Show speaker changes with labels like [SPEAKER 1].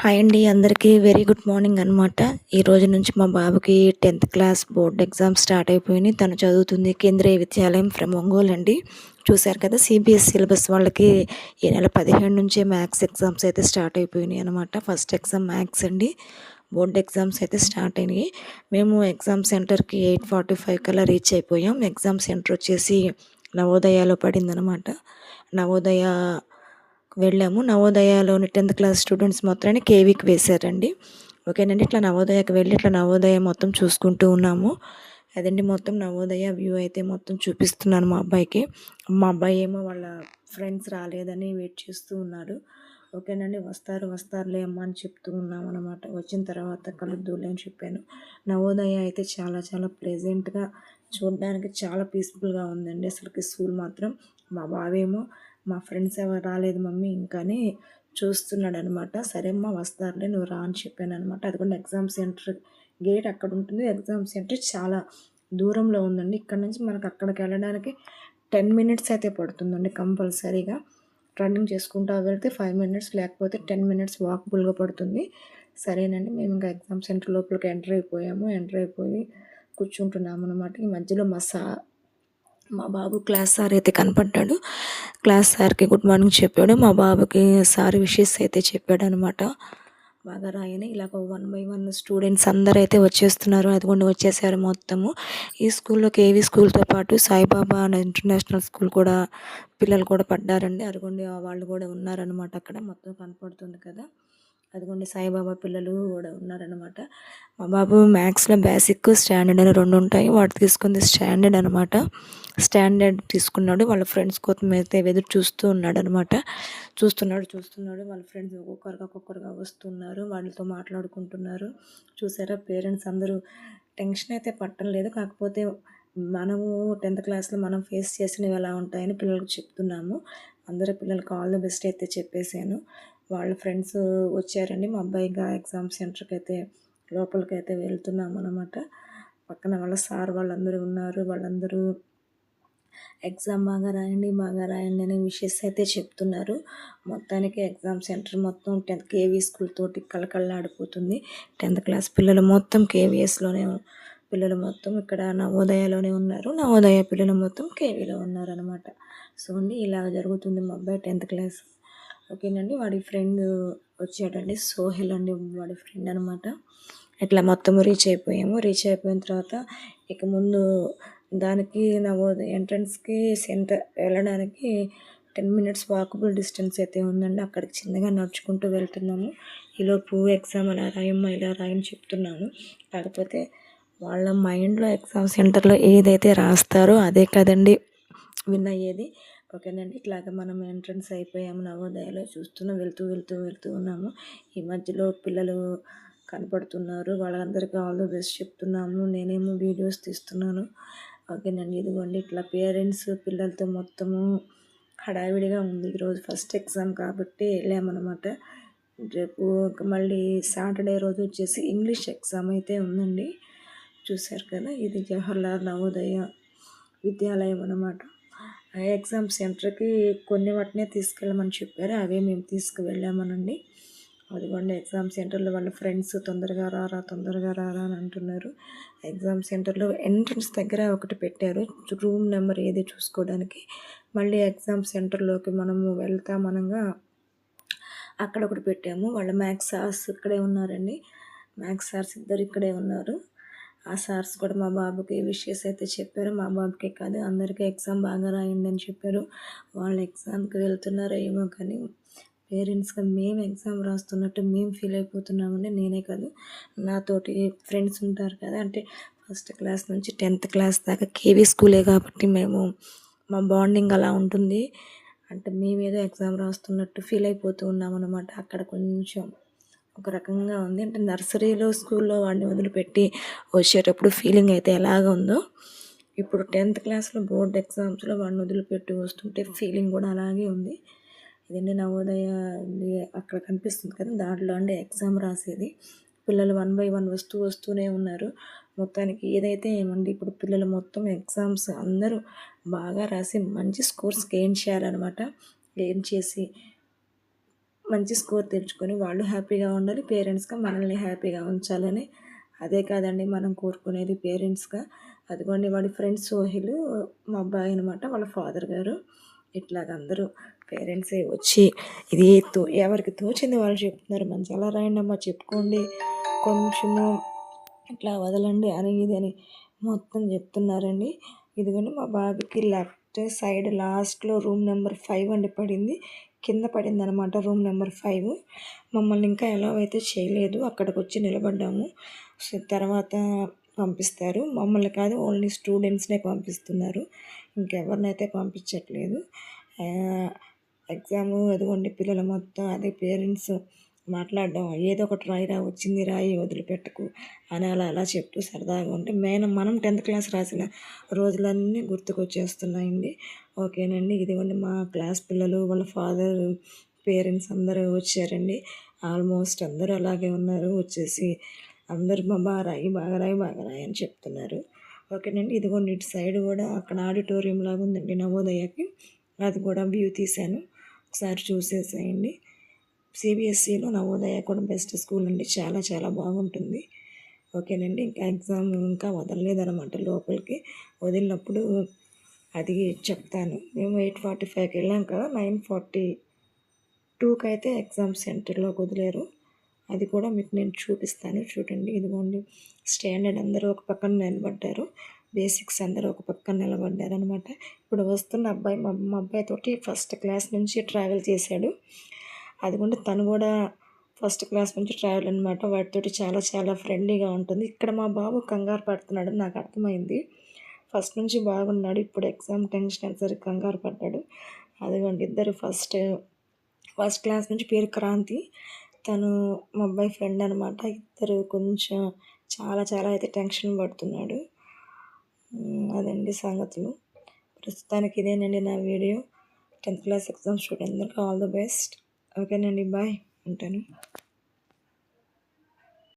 [SPEAKER 1] Hi అండి అందరికీ very good morning అనమాట ఈ రోజు నుంచి మా బాబుకి tenth class board exam start అయిపోయినాయి. తను చదువుతుంది కేంద్రీయ విద్యాలయం ఫ్రమ్ ఒంగోలు అండి. చూశారు కదా సిబిఎస్ సిలబస్ వాళ్ళకి ఈ నెల పదిహేను నుంచే మ్యాథ్స్ ఎగ్జామ్స్ అయితే స్టార్ట్ అయిపోయినాయి అనమాట ఫస్ట్ ఎగ్జామ్ మ్యాథ్స్ అండి. బోర్డ్ ఎగ్జామ్స్ అయితే స్టార్ట్ అయినాయి. మేము ఎగ్జామ్ సెంటర్కి ఎయిట్ ఫార్టీ ఫైవ్ కల్లా రీచ్ అయిపోయాం. ఎగ్జామ్ సెంటర్ వచ్చేసి నవోదయాలో పడిందనమాట నవోదయ వెళ్ళాము. నవోదయలోని టెన్త్ క్లాస్ స్టూడెంట్స్ మొత్తాన్ని కేవీకి వేశారండి. ఓకేనండి? ఇట్లా నవోదయకి వెళ్ళి ఇట్లా నవోదయ మొత్తం చూసుకుంటూ ఉన్నాము. అదండి మొత్తం నవోదయ వ్యూ అయితే మొత్తం చూపిస్తున్నాను మా అబ్బాయికి. మా అబ్బాయి ఏమో వాళ్ళ ఫ్రెండ్స్ రాలేదని వెయిట్ చేస్తూ ఉన్నాడు. ఓకేనండి? వస్తారు వస్తారులే అమ్మ అని చెప్తూ ఉన్నాం అనమాట వచ్చిన తర్వాత కలుద్దులే అని చెప్పాను. నవోదయ అయితే చాలా చాలా ప్లెజెంట్గా చూడడానికి చాలా పీస్ఫుల్గా ఉందండి. అసలుకి స్కూల్ మాత్రం మా బావేమో మా ఫ్రెండ్స్ ఎవరు రాలేదు మమ్మీ ఇంకాని చూస్తున్నాడు అనమాట సరే అమ్మా వస్తారులే నువ్వు రా అని చెప్పాను అనమాట అది కూడా ఎగ్జామ్ సెంటర్ గేట్ అక్కడ ఉంటుంది ఎగ్జామ్ సెంటర్ చాలా దూరంలో ఉందండి. ఇక్కడ నుంచి మనకు అక్కడికి వెళ్ళడానికి టెన్ మినిట్స్ అయితే పడుతుందండి కంపల్సరీగా. రన్నింగ్ చేసుకుంటూ వెళ్తే ఫైవ్ మినిట్స్ లేకపోతే టెన్ మినిట్స్ వాకబుల్గా పడుతుంది. సరేనండి మేము ఇంకా ఎగ్జామ్ సెంటర్ లోపలికి ఎంటర్ అయిపోయాము. ఎంటర్ అయిపోయి కూర్చుంటున్నాము అనమాట ఈ మధ్యలో మా సా మా బాబు క్లాస్ సార్ అయితే కనపడ్డాడు. క్లాస్ సార్కి గుడ్ మార్నింగ్ చెప్పాడు. మా బాబుకి సార్ విషెస్ అయితే చెప్పాడు అనమాట బాగా రాయని ఇలాగ వన్ బై వన్ స్టూడెంట్స్ అందరూ అయితే వచ్చేస్తున్నారు. అదిగోండి వచ్చేసారు మొత్తము. ఈ స్కూల్లో కేవీ స్కూల్తో పాటు సాయిబాబా ఇంటర్నేషనల్ స్కూల్ కూడా పిల్లలు కూడా పడ్డారండి. అదిగోండి వాళ్ళు కూడా ఉన్నారనమాట అక్కడ. మొత్తం కనపడుతుంది కదా. అదిగోండి సాయిబాబా పిల్లలు కూడా ఉన్నారనమాట మా బాబు మ్యాథ్స్లో బేసిక్ స్టాండర్డ్ అని రెండు ఉంటాయి. వాడు తీసుకుంది స్టాండర్డ్ అనమాట స్టాండర్డ్ తీసుకున్నాడు. వాళ్ళ ఫ్రెండ్స్ కోసం అయితే ఎదురు చూస్తూ ఉన్నాడు అనమాట చూస్తున్నాడు చూస్తున్నాడు. వాళ్ళ ఫ్రెండ్స్ ఒక్కొక్కరుగా ఒక్కొక్కరుగా వస్తున్నారు. వాళ్ళతో మాట్లాడుకుంటున్నారు. చూసారా? పేరెంట్స్ అందరూ టెన్షన్ అయితే పట్టడం లేదు. కాకపోతే మనము టెన్త్ క్లాస్లో మనం ఫేస్ చేసినవి ఎలా ఉంటాయని పిల్లలకు చెప్తున్నాము. అందరూ పిల్లలకు ఆల్ ద బెస్ట్ అయితే చెప్పేశాను. వాళ్ళ ఫ్రెండ్స్ వచ్చారండి. మా అబ్బాయి ఇంకా ఎగ్జామ్ సెంటర్కి అయితే లోపలికి అయితే వెళ్తున్నాం అనమాట పక్కన వాళ్ళ సార్ వాళ్ళందరూ ఉన్నారు. వాళ్ళందరూ ఎగ్జామ్ బాగా రాయండి బాగా రాయండి అనే విషయస్ అయితే చెప్తున్నారు. మొత్తానికి ఎగ్జామ్ సెంటర్ మొత్తం టెన్త్ కేవీ స్కూల్ తోటి కలకల్లాడిపోతుంది టెన్త్ క్లాస్ పిల్లలు మొత్తం కేవీఎస్లోనే పిల్లలు మొత్తం ఇక్కడ నవోదయలోనే ఉన్నారు. నవోదయ పిల్లలు మొత్తం కేవీలో ఉన్నారనమాట సో అండి ఇలా జరుగుతుంది మా అబ్బాయి టెన్త్ క్లాస్. ఓకేనండి. వాడి ఫ్రెండ్ వచ్చాడండి. సోహెల్ అండి వాడి ఫ్రెండ్ అనమాట ఇట్లా మొత్తం రీచ్ అయిపోయాము. రీచ్ అయిపోయిన తర్వాత ఇక ముందు దానికి నా ఎంట్రన్స్కి సెంటర్ వెళ్ళడానికి టెన్ మినిట్స్ వాకబుల్ డిస్టెన్స్ అయితే ఉందండి. అక్కడికి చిన్నగా నడుచుకుంటూ వెళ్తున్నాము. ఈలోపు ఎగ్జామ్ అలా రాయమ్మా ఇలా రాయని చెప్తున్నాను. కాకపోతే వాళ్ళ మైండ్లో ఎగ్జామ్ సెంటర్లో ఏదైతే రాస్తారో అదే కదండి విన్ అయ్యేది. ఓకేనండి. ఇట్లాగే మనం ఎంట్రన్స్ అయిపోయాము నవోదయలో చూస్తున్నాం వెళ్తూ వెళ్తూ వెళ్తూ ఉన్నాము. ఈ మధ్యలో పిల్లలు కనపడుతున్నారు. వాళ్ళందరికీ ఆల్ ద బెస్ట్ చెప్తున్నాము. నేనేమో వీడియోస్ తీస్తున్నాను. ఓకేనండి. ఇదిగోండి. ఇట్లా పేరెంట్స్ పిల్లలతో మొత్తము హడావిడిగా ఉంది. ఈరోజు ఫస్ట్ ఎగ్జామ్ కాబట్టి వెళ్ళామన్నమాట. రేపు మళ్ళీ సాటర్డే రోజు వచ్చేసి ఇంగ్లీష్ ఎగ్జామ్ అయితే ఉందండి. చూశారు కదా? ఇది జవహర్లాల్ నవోదయ విద్యాలయం అన్నమాట. ఆ ఎగ్జామ్ సెంటర్కి కొన్ని వాటినే తీసుకెళ్ళమని చెప్పారు. అవే మేము తీసుకువెళ్ళామనండి. అదిగోండి ఎగ్జామ్ సెంటర్లో వాళ్ళ ఫ్రెండ్స్ తొందరగా రారా తొందరగా రారా అని అంటున్నారు. ఎగ్జామ్ సెంటర్లో ఎంట్రన్స్ దగ్గర ఒకటి పెట్టారు. రూమ్ నెంబర్ ఏది చూసుకోవడానికి. మళ్ళీ ఎగ్జామ్ సెంటర్లోకి మనము వెళ్తామనగా అక్కడ ఒకటి పెట్టాము. వాళ్ళ మ్యాథ్స్ సార్స్ ఇక్కడే ఉన్నారండి. మ్యాథ్స్ సార్స్ ఇద్దరు ఇక్కడే ఉన్నారు. ఆ సార్స్ కూడా మా బాబుకి విషయస్ అయితే చెప్పారు. మా బాబుకే కాదు అందరికీ ఎగ్జామ్ బాగా రాయండి అని చెప్పారు. వాళ్ళు ఎగ్జామ్కి వెళ్తున్నారో ఏమో కానీ పేరెంట్స్గా మేము ఎగ్జామ్ రాస్తున్నట్టు మేము ఫీల్ అయిపోతున్నామండి నేనే కాదు. నాతోటి ఫ్రెండ్స్ ఉంటారు కదా అంటే ఫస్ట్ క్లాస్ నుంచి టెన్త్ క్లాస్ దాకా కేవీ స్కూలే కాబట్టి మేము మా బాండింగ్ అలా ఉంటుంది. అంటే మేమేదో ఎగ్జామ్ రాస్తున్నట్టు ఫీల్ అయిపోతూ ఉన్నామన్నమాట. అనమాట అక్కడ కొంచెం ఒక రకంగా ఉంది. అంటే నర్సరీలో స్కూల్లో వాడిని వదిలిపెట్టి వచ్చేటప్పుడు ఫీలింగ్ అయితే ఎలాగ ఉందో ఇప్పుడు టెన్త్ క్లాస్లో బోర్డ్ ఎగ్జామ్స్లో వాడిని వదిలిపెట్టి వస్తుంటే ఫీలింగ్ కూడా అలాగే ఉంది. ఇదండి నవోదయ అక్కడ కనిపిస్తుంది కదా దాంట్లో అండి ఎగ్జామ్ రాసేది. పిల్లలు వన్ బై వన్ వస్తూ వస్తూనే ఉన్నారు. మొత్తానికి ఏదైతే ఏమండి ఇప్పుడు పిల్లలు మొత్తం ఎగ్జామ్స్ అందరూ బాగా రాసి మంచి స్కోర్స్ గెయిన్ చేయాలన్నమాట. గెయిన్ చేసి మంచి స్కోర్ తెచ్చుకొని వాళ్ళు హ్యాపీగా ఉండాలి పేరెంట్స్గా మనల్ని హ్యాపీగా ఉంచాలని. అదే కాదండి మనం కోరుకునేది పేరెంట్స్గా. అదిగోండి వాడి ఫ్రెండ్స్ సోహిల్ మా అబ్బాయి అనమాట వాళ్ళ ఫాదర్ గారు. ఇట్లాగందరూ పేరెంట్సే వచ్చి ఇది తో ఎవరికి తోచింది వాళ్ళు చెప్తున్నారు. మంచి అలా రాయండి అమ్మా చెప్పుకోండి. కొంచెము ఇట్లా వదలండి అని ఇది అని మొత్తం చెప్తున్నారండి. ఇదిగోండి మా బాబుకి లెఫ్ట్ సైడ్ లాస్ట్లో రూమ్ నెంబర్ ఫైవ్ అండి పడింది. కింద పడిందనమాట రూమ్ నెంబర్ ఫైవ్. మమ్మల్ని ఇంకా ఎలా అయితే చేయలేదు. అక్కడికి వచ్చి నిలబడ్డాము. సో తర్వాత పంపిస్తారు. మమ్మల్ని కాదు ఓన్లీ స్టూడెంట్స్నే పంపిస్తున్నారు. ఇంకెవరినైతే పంపించట్లేదు. ఎగ్జాము అదిగోండి పిల్లలు మొత్తం అదే పేరెంట్స్ మాట్లాడడం ఏదో ఒకటి రాయిరా వచ్చింది రాయి వదిలిపెట్టకు అని అలా అలా చెప్తూ సరదాగా ఉంటే మేము మనం టెన్త్ క్లాస్ రాసిన రోజులన్నీ గుర్తుకొచ్చేస్తున్నాయండి. ఓకేనండి ఇదిగోండి మా క్లాస్ పిల్లలు వాళ్ళ ఫాదర్ పేరెంట్స్ అందరూ వచ్చారండి. ఆల్మోస్ట్ అందరూ అలాగే ఉన్నారు వచ్చేసి అందరూ మా బాగా రాయి బాగా రాయి బాగా రాయి అని చెప్తున్నారు. ఓకేనండి ఇదిగోండి ఇటు సైడ్ కూడా అక్కడ ఆడిటోరియం లాగా ఉందండి నవోదయకి. అది కూడా వ్యూ తీశాను. ఒకసారి చూసేసేయండి. సిబిఎస్ఈలో నవోదయ కూడా బెస్ట్ స్కూల్ అండి. చాలా చాలా బాగుంటుంది. ఓకేనండి. ఇంకా ఎగ్జామ్ ఇంకా వదలలేదన్నమాట లోపలికి. వదిలినప్పుడు అది చెప్తాను. మేము ఎయిట్ ఫార్టీ ఫైవ్కి వెళ్ళాం కదా నైన్ ఫార్టీ టూకి అయితే ఎగ్జామ్ సెంటర్లో వదిలేరు. అది కూడా మీకు నేను చూపిస్తాను. చూడండి. ఇదిగోండి. స్టాండర్డ్ అందరూ ఒక పక్కన నిలబడ్డారు. బేసిక్స్ అందరూ ఒక పక్కన నిలబడ్డారు అనమాట ఇప్పుడు వస్తున్న అబ్బాయి మా మా అబ్బాయితోటి ఫస్ట్ క్లాస్ నుంచి ట్రావెల్ చేశాడు. అదిగోండి తను కూడా ఫస్ట్ క్లాస్ నుంచి ట్రావెల్ అనమాట వాటితోటి చాలా చాలా ఫ్రెండ్లీగా ఉంటుంది. ఇక్కడ మా బాబు కంగారు పడుతున్నాడు నాకు అర్థమైంది. ఫస్ట్ నుంచి బాగున్నాడు ఇప్పుడు ఎగ్జామ్ టెన్షన్ సరి కంగారు పడ్డాడు. అదిగోండి ఇద్దరు ఫస్ట్ ఫస్ట్ క్లాస్ నుంచి పేరు క్రాంతి. తను మా అబ్బాయి ఫ్రెండ్ అనమాట ఇద్దరు కొంచెం చాలా చాలా అయితే టెన్షన్ పడుతున్నాడు. అదండి సంగతులు. ప్రస్తుతానికి ఇదేనండి నా video. Tenth class exam student all the best. ఓకేనండి బాయ్. ఉంటాను.